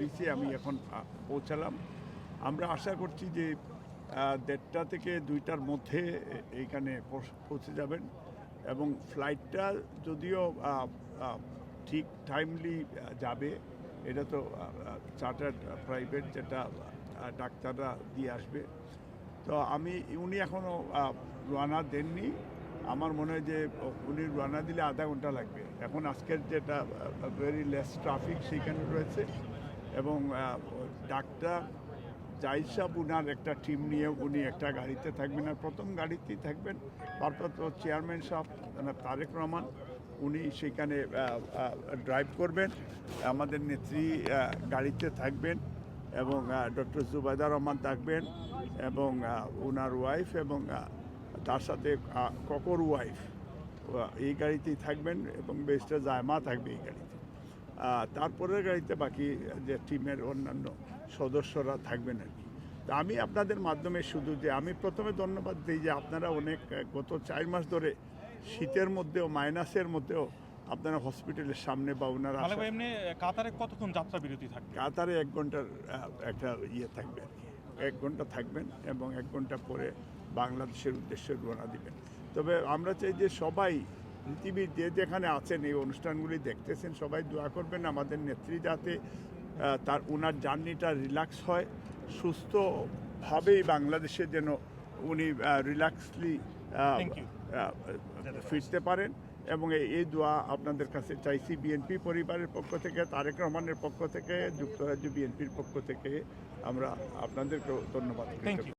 দিয়েছি আমি এখন পৌঁছালাম। আমরা আশা করছি যে দেড়টা থেকে দুইটার মধ্যে এইখানে পৌঁছে যাবেন। এবং ফ্লাইটটা যদিও ঠিক টাইমলি যাবে, এটা তো চার্টার প্রাইভেট যেটা ডাক্তাররা দিয়ে আসবে। তো আমি, উনি এখনও রানা দেননি। আমার মনে হয় যে উনি রানা দিলে আধা ঘণ্টা লাগবে। এখন আজকের যেটা ভেরি লেস ট্রাফিক সেইখানে রয়েছে। এবং ডাক্তার জাহিদ সাহেব উনার একটা টিম নিয়ে উনি একটা গাড়িতে থাকবেন। আর প্রথম গাড়িতেই থাকবেন ভারপ্রাপ্ত চেয়ারম্যান সাহেব তারেক রহমান, উনি সেখানে ড্রাইভ করবেন। আমাদের নেত্রী গাড়িতে থাকবেন এবং ডক্টর জুবাইদা রহমান থাকবেন এবং ওনার ওয়াইফ এবং তার সাথে ককর ওয়াইফ এই গাড়িতেই থাকবেন এবং বেস্টার জায়মা থাকবে এই গাড়িতে। আহ, তারপরের গাড়িতে বাকি যে টিমের অন্যান্য সদস্যরা থাকবেন আর কি। তা আমি আপনাদের মাধ্যমে শুধু যে আমি প্রথমে ধন্যবাদ দিই যে আপনারা অনেক গত চার মাস ধরে শীতের মধ্যেও মাইনাসের মধ্যেও আপনারা হসপিটালের সামনে বা ওনারা এমনি কাতারে কতক্ষণ যাত্রা বিরতি থাকবে? কাতারে এক ঘণ্টার একটা ইয়ে থাকবে আর কি। এক ঘণ্টা থাকবেন এবং এক ঘণ্টা পরে বাংলাদেশের উদ্দেশ্যে রওনা দিবেন। তবে আমরা চাই যে সবাই পৃথিবীর যে যেখানে আছেন এই অনুষ্ঠানগুলি দেখতেছেন সবাই দোয়া করবেন আমাদের নেত্রী যাতে তার ওনার জার্নিটা রিল্যাক্স হয় সুস্থভাবেই বাংলাদেশে যেন উনি রিল্যাক্সলি ফিরতে পারেন এবং এই এই দোয়া আপনাদের কাছে চাইছি বিএনপি পরিবারের পক্ষ থেকে তারেক রহমানের পক্ষ থেকে যুক্তরাজ্য বিএনপির পক্ষ থেকে আমরা আপনাদেরকেও ধন্যবাদ